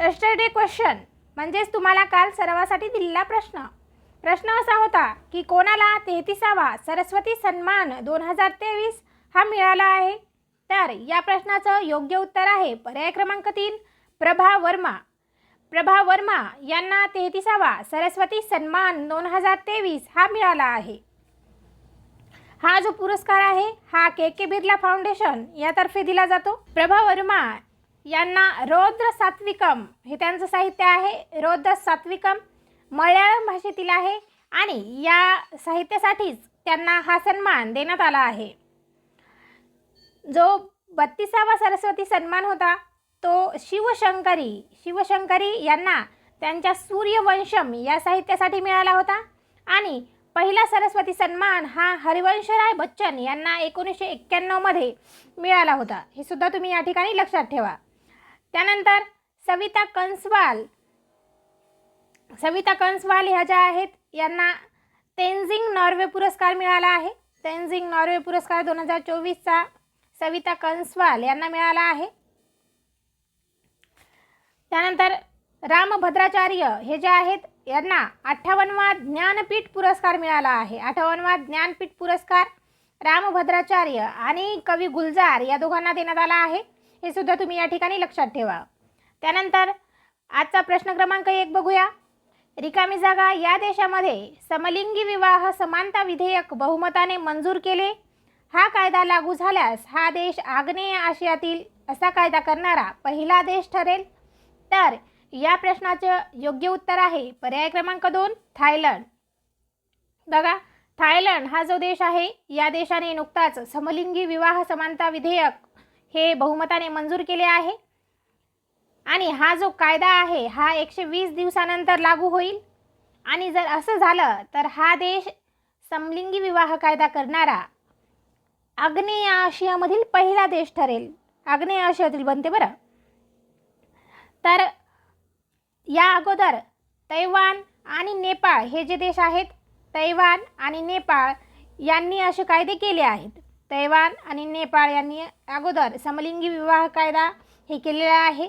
Yesterday question म्हणजेच तुम्हाला काल सरावासाठी दिलेला प्रश्न. प्रश्न असा होता की कोणाला तेहतीसावा सरस्वती सन्मान दोन हजार तेवीस हा मिळाला आहे? तर या प्रश्नाचं योग्य उत्तर आहे पर्याय क्रमांक तीन प्रभा वर्मा. प्रभा वर्मा यांना तेहतीसावा सरस्वती सन्मान दोन हजार तेवीस हा मिळाला आहे. हा जो पुरस्कार आहे हा के के बिर्ला फाउंडेशन यातर्फे दिला जातो. प्रभा वर्मा यांना रौद्र सात्विकम. हे त्यांचं साहित्य आहे. रौद्र सात्विकम मल्याळम भाषेतील आहे आणि या साहित्यासाठीच त्यांना हा सन्मान देण्यात आला आहे. जो बत्तीसावा सरस्वती सन्मान होता तो शिवशंकरी शिवशंकरी यांना त्यांच्या सूर्यवंशम या साहित्यासाठी मिळाला होता आणि पहिला सरस्वती सन्मान हा हरिवंशराय बच्चन यांना एकोणीसशे एक्क्याण्णवमध्ये मिळाला होता. हे सुद्धा तुम्ही या ठिकाणी लक्षात ठेवा. त्यानंतर सविता कंसवाल. सविता कंसवाल ह्या ज्या आहेत यांना तेन्झिंग नॉर्वे पुरस्कार मिळाला आहे. तेन्झिंग नॉर्वे पुरस्कार दोन हजार चोवीसचा सविता कंसवाल यांना मिळाला आहे. त्यानंतर रामभद्राचार्य हे जे आहेत यांना अठ्ठावन्नवा ज्ञानपीठ पुरस्कार मिळाला आहे. अठ्ठावन्नवा ज्ञानपीठ पुरस्कार रामभद्राचार्य आणि कवी गुलजार या दोघांना देण्यात आला आहे. हे सुद्धा तुम्ही या ठिकाणी लक्षात ठेवा. त्यानंतर आजचा प्रश्न क्रमांक एक बघूया. रिकामी जागा या देशामध्ये समलिंगी विवाह समानता विधेयक बहुमताने मंजूर केले. हा कायदा लागू झाल्यास हा देश आग्नेय आशियातील असा कायदा करणारा पहिला देश ठरेल. तर या प्रश्नाचं योग्य उत्तर आहे पर्याय क्रमांक दोन थायलंड. बघा थायलंड हा जो देश आहे या देशाने नुकताच समलिंगी विवाह समानता विधेयक हे बहुमताने मंजूर केले आहे. आणि हा जो कायदा आहे हा एकशे वीस दिवसानंतर लागू होईल. आणि जर असं झालं तर हा देश समलिंगी विवाह कायदा करणारा आग्नेय आशियामधील पहिला देश ठरेल. आग्नेय आशियातील बनते बरं. तर या अगोदर तैवान आणि नेपाळ हे जे देश आहेत तैवान आणि नेपाळ यांनी असे कायदे केले आहेत. तैवान आणि नेपाळ यांनी अगोदर समलिंगी विवाह कायदा हे केलेला आहे.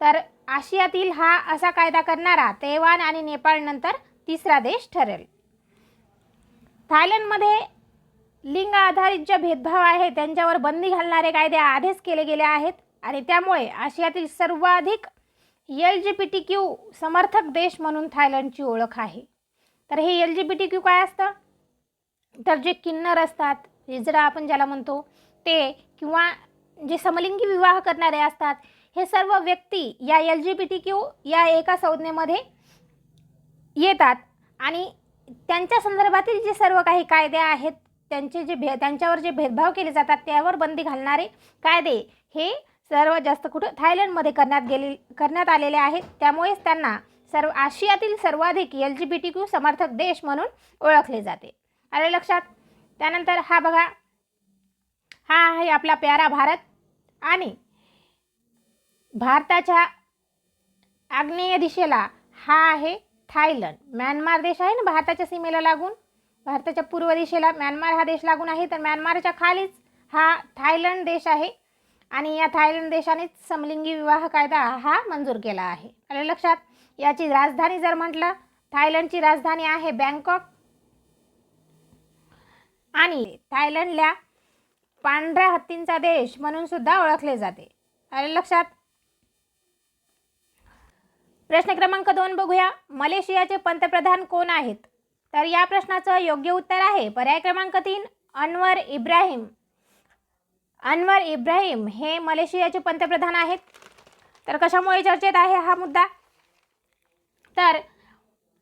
तर आशियातील हा असा कायदा करणारा तैवान आणि नेपाळनंतर तिसरा देश ठरेल. थायलंडमध्ये लिंग आधारित जे भेदभाव आहे त्यांच्यावर बंदी घालणारे कायदे आधीच केले गेले आहेत आणि त्यामुळे आशियातील सर्वाधिक L G P T Q समर्थक देश म्हणून थायलंडची ओळख आहे. तर हे L G P T Q काय असतं? तर जे किन्नर असतात हिजडा आपण ज्याला म्हणतो ते किंवा जे समलिंगी विवाह करणारे असतात हे सर्व व्यक्ती या L G B T Q या एका संज्ञेमध्ये येतात आणि त्यांच्या संदर्भातील जे सर्व काही कायदे आहेत त्यांचे जे भे त्यांच्यावर जे भेदभाव केले जातात त्यावर बंदी घालणारे कायदे हे सर्वात जास्त कुठं थायलंडमध्ये करण्यात गेले करण्यात आलेले आहेत. त्यामुळेच त्यांना सर्व आशियातील सर्वाधिक L G B T Q समर्थक देश म्हणून ओळखले जाते. आले लक्षात? त्यानंतर हा बघा. हा आहे आपला प्यारा भारत आणि भारताच्या आग्नेय दिशेला हा आहे थायलंड. म्यानमार देश आहे ना भारताच्या सीमेला लागून? भारताच्या पूर्व दिशेला. म्यानमार हा देश लागून आहे. तर म्यानमारच्या खालीच हा थायलंड देश आहे. आणि या थायलंड देशानेच समलिंगी विवाह कायदा हा मंजूर केला आहे. आलं लक्षात? याची राजधानी जर म्हटलं थायलंडची राजधानी आहे बँकॉक. आणि थायलंडला पांढऱ्या हत्तींचा देश म्हणून सुद्धा ओळखले जाते. आलं लक्षात? प्रश्न क्रमांक दोन बघूया. मलेशियाचे पंतप्रधान कोण आहेत? तर या प्रश्नाचं योग्य उत्तर आहे. पर्याय क्रमांक तीन अनवर इब्राहिम. अनवर इब्राहिम हे मलेशियाचे पंतप्रधान आहेत. तर कशामुळे चर्चेत आहे हा मुद्दा? तर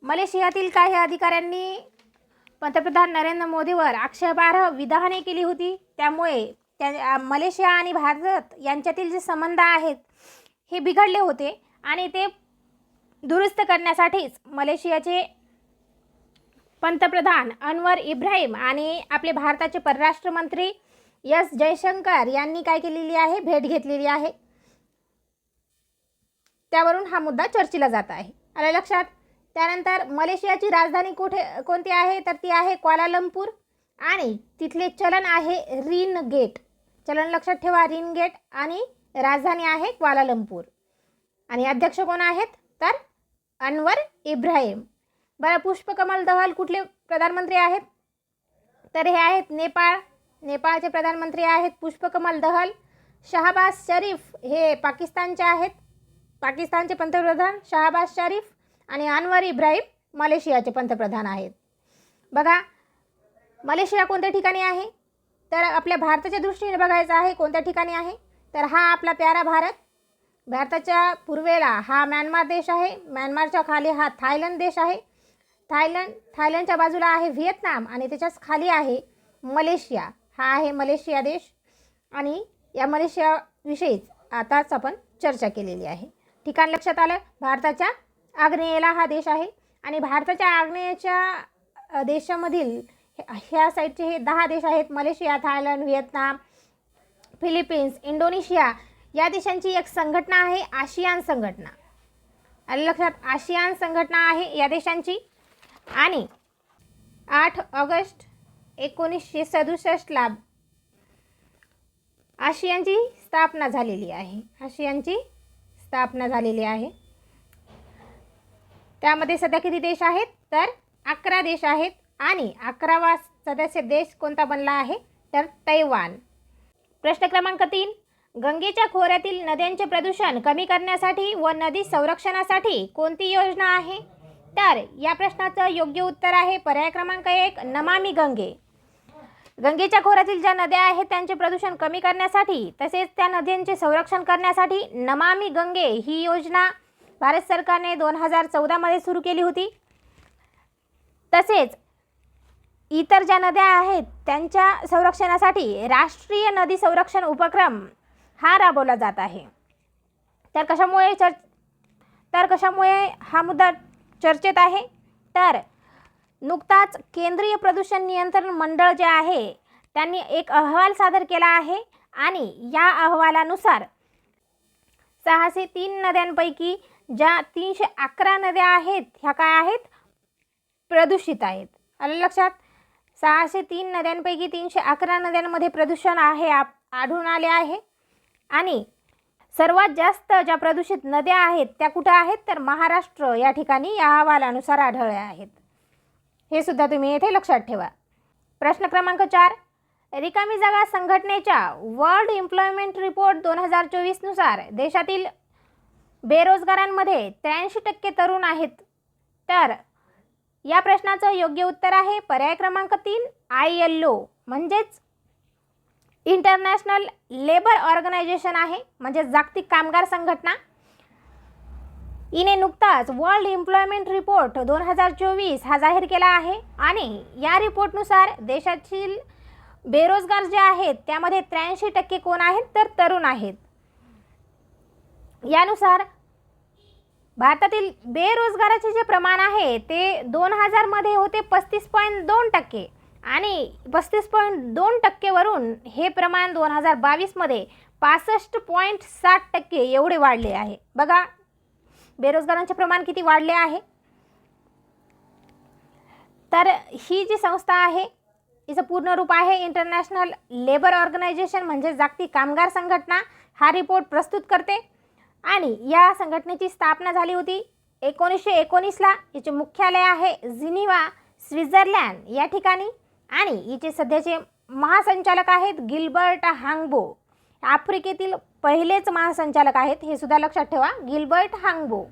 मलेशियातील काही अधिकाऱ्यांनी पंतप्रधान नरेंद्र मोदीवर आक्षेपार्ह विधाने केली होती. त्यामुळे त्या मलेशिया आणि भारत यांच्यातील जे संबंध आहेत हे बिघडले होते आणि ते दुरुस्त करण्यासाठीच मलेशियाचे पंतप्रधान अनवर इब्राहिम आणि आपले भारताचे परराष्ट्र मंत्री एस जयशंकर यांनी काय केलेली आहे? भेट घेतलेली आहे. त्यावरून हा मुद्दा चर्चेला जात आहे. आलं लक्षात? त्यानंतर मलेशियाची राजधानी कुठे कोणती आहे? तर ती आहे क्वालालंपूर आणि तिथले चलन आहे रिन गेट. चलन लक्षात ठेवा रिन गेट आणि राजधानी आहे क्वालालंपूर. आणि अध्यक्ष कोण आहेत? तर अनवर इब्राहिम. बरं पुष्पकमल दहल कुठले प्रधानमंत्री आहेत? तर हे आहेत नेपाळ. नेपाळचे प्रधानमंत्री आहेत पुष्पकमल दहल. शहाबाज शरीफ हे पाकिस्तानचे आहेत. पाकिस्तानचे पंतप्रधान शहाबाज शरीफ. आणि अनवर इब्राहिम मलेशियाचे पंतप्रधान आहेत. बघा मलेशिया कोणत्या ठिकाणी आहे? तर आपल्या भारताच्या दृष्टीने बघायचं आहे कोणत्या ठिकाणी आहे? तर हा आपला प्यारा भारत. भारताच्या पूर्वेला हा म्यानमार देश आहे. म्यानमारच्या खाली हा थायलंड देश आहे. थायलंड थायलंडच्या बाजूला आहे व्हिएतनाम आणि त्याच्याच खाली आहे मलेशिया. हा आहे मलेशिया देश. आणि या मलेशियाविषयीच आताच आपण चर्चा केलेली आहे. ठिकाण लक्षात आलं? भारताच्या आग्नेयेला हा देश आहे. आणि भारताच्या आग्नेयच्या देशामधील ह्या साईडचे हे दहा देश आहेत. Malaysia Thailand Vietnam Philippines Indonesia या देशांची एक संघटना आहे आशियान संघटना. आलं लक्षात? आशियान संघटना आहे या देशांची. आणि आठ ऑगस्ट एकोणीसशे सदुसष्टला आशियानची स्थापना झालेली आहे. आशियानची स्थापना झालेली आहे. त्यामध्ये सध्या किती देश आहेत? तर अकरा देश आहेत आणि अकरावा सदस्य देश कोणता बनला आहे? तर तैवान. प्रश्न क्रमांक तीन. गंगेच्या खोऱ्यातील नद्यांचे प्रदूषण कमी करण्यासाठी व नदी संरक्षणासाठी कोणती योजना आहे? तर या प्रश्नाचं योग्य उत्तर आहे पर्याय क्रमांक एक नमामी गंगे. गंगेच्या खोऱ्यातील ज्या नद्या आहेत त्यांचे प्रदूषण कमी करण्यासाठी तसेच त्या नद्यांचे संरक्षण करण्यासाठी नमामी गंगे ही योजना भारत सरकारने दोन हजार चौदामध्ये सुरू केली होती. तसेच इतर ज्या नद्या आहेत त्यांच्या संरक्षणासाठी राष्ट्रीय नदी संरक्षण उपक्रम हा राबवला जात आहे. तर कशामुळे चर्च तर कशामुळे हा मुद्दा चर्चेत आहे? तर नुकताच केंद्रीय प्रदूषण नियंत्रण मंडळ जे आहे त्यांनी एक अहवाल सादर केला आहे आणि या अहवालानुसार सहाशे तीन नद्यांपैकी ज्या तीनशे अकरा नद्या आहेत ह्या काय आहेत? प्रदूषित आहेत. आलं लक्षात? सहाशे तीन नद्यांपैकी तीनशे अकरा नद्यांमध्ये प्रदूषण आहे आप आढळून आले आहे. आणि सर्वात जास्त ज्या प्रदूषित नद्या आहेत त्या कुठं आहेत? तर महाराष्ट्र या ठिकाणी या अहवालानुसार आढळल्या आहेत. हे सुद्धा तुम्ही येथे लक्षात ठेवा. प्रश्न क्रमांक चार. रिकामी जागा संघटनेच्या वर्ल्ड एम्प्लॉयमेंट रिपोर्ट दोन हजार चोवीसनुसार देशातील बेरोजगारांमध्ये त्र्याऐंशी टक्के तरुण आहेत. तर या प्रश्नाचं योग्य उत्तर आहे पर्याय क्रमांक तीन आय एल ओ म्हणजेच इंटरनॅशनल लेबर ऑर्गनायझेशन आहे म्हणजे जागतिक कामगार संघटना. इने नुकताच वर्ल्ड एम्प्लॉयमेंट रिपोर्ट दोन हजार चोवीस हा जाहीर केला आहे आणि या रिपोर्टनुसार देशातील बेरोजगार जे आहेत त्यामध्ये त्र्याऐंशी टक्के कोण आहेत तर तरुण आहेत. यानुसार भारतातील बेरोजगाराचे जे प्रमाण आहे ते दोन हजारमध्ये होते पस्तीस पॉईंट दोन टक्के. आणि पस्तीस पॉईंट दोन टक्केवरून हे प्रमाण दोन हजार बावीसमध्ये पासष्ट पॉईंट साठ टक्के एवढे वाढले आहे. बघा बेरोजगारांचे प्रमाण किती वाढले आहे? तर ही जी संस्था आहे हिचं पूर्ण रूप आहे इंटरनॅशनल लेबर ऑर्गनायझेशन म्हणजे जागतिक कामगार संघटना. हा रिपोर्ट प्रस्तुत करते. आणि या संघटनेची स्थापना झाली होती एकोणीसशे एकोणीसला. हिचे मुख्यालय आहे जिनिवा स्वित्झर्लँड या ठिकाणी. आणि हिचे सध्याचे महासंचालक आहेत गिल्बर्ट हांगबो. आफ्रिकेतील पहिलेच महासंचालक आहेत हे सुद्धा लक्षात ठेवा गिल्बर्ट हांगबो.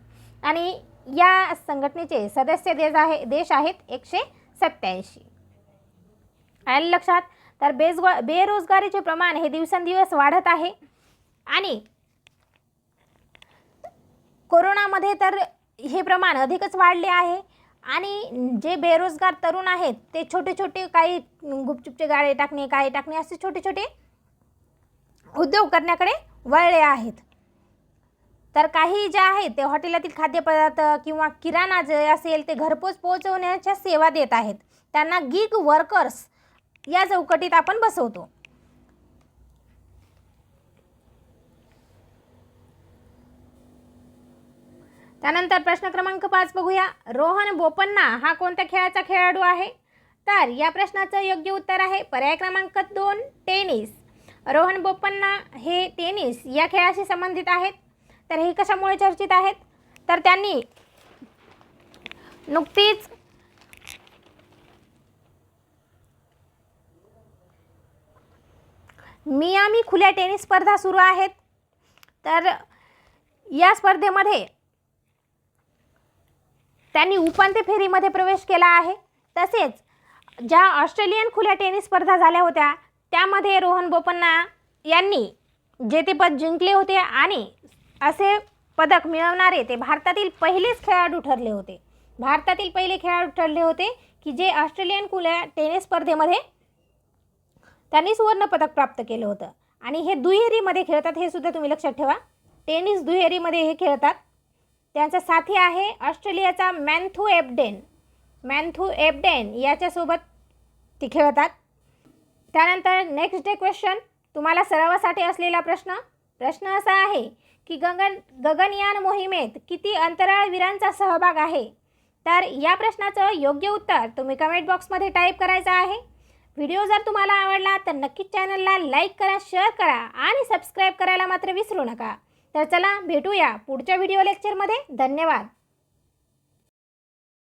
आणि या संघटनेचे सदस्य देश आहे देश आहेत एकशे सत्याऐंशी आलं लक्षात? तर बेजगो बेरोजगारीचे प्रमाण हे दिवसेंदिवस वाढत आहे. आणि कोरोनामध्ये तर हे प्रमाण अधिकच वाढले आहे. आणि जे बेरोजगार तरुण आहेत ते छोटे छोटे काही गुपचुपचे गाळे टाकणे काय टाकणे असे छोटे छोटे उद्योग करण्याकडे वळले आहेत. तर काही जे आहेत ते हॉटेलातील खाद्यपदार्थ किंवा किराणा जे असेल ते घरपोच पोहोचवण्याच्या सेवा देत आहेत. त्यांना गिग वर्कर्स या चौकटीत आपण बसवतो. त्यानंतर प्रश्न क्रमांक पाच बघूया. रोहन बोपन्ना हा कोणत्या खेळाचा खेळाडू आहे? तर या प्रश्नाचं योग्य उत्तर आहे पर्याय क्रमांक दोन टेनिस. रोहन बोपन्ना हे टेनिस या खेळाशी संबंधित आहेत. तर हे कशामुळे चर्चित आहेत? तर त्यांनी नुकतीच मियामी खुल्या टेनिस स्पर्धा सुरू आहेत. तर या स्पर्धेमध्ये त्यांनी उपांत्य फेरीमध्ये प्रवेश केला आहे. तसेच ज्या ऑस्ट्रेलियन खुल्या टेनिस स्पर्धा झाल्या होत्या त्यामध्ये रोहन बोपन्ना यांनी जेतेपद जिंकले होते आणि असे पदक मिळवणारे ते भारतातील पहिलेच खेळाडू ठरले होते. भारतातील पहिले खेळाडू ठरले होते की जे ऑस्ट्रेलियन खुल्या टेनिस स्पर्धेमध्ये त्यांनी सुवर्णपदक प्राप्त केलं होतं. आणि हे दुहेरीमध्ये खेळतात हे सुद्धा तुम्ही लक्षात ठेवा. टेनिस दुहेरीमध्ये हे खेळतात. त्यांचा साथी आहे ऑस्ट्रेलियाचा मॅन्थू एबडेन. मॅन्थू एबडेन याच्यासोबत ती खेळतात. त्यानंतर नेक्स्ट डे क्वेश्चन तुम्हाला सरावासाठी असलेला प्रश्न. प्रश्न असा आहे की गगन गगनयान मोहिमेत किती अंतराळवीरांचा सहभाग आहे? तर या प्रश्नाचं योग्य उत्तर तुम्ही कमेंट बॉक्समध्ये टाईप करायचं आहे. व्हिडिओ जर तुम्हाला आवडला तर नक्कीच चॅनलला लाईक करा शेअर करा आणि सबस्क्राईब करायला मात्र विसरू नका. तर चला भेटूया पुढच्या व्हिडिओ लेक्चरमध्ये. धन्यवाद.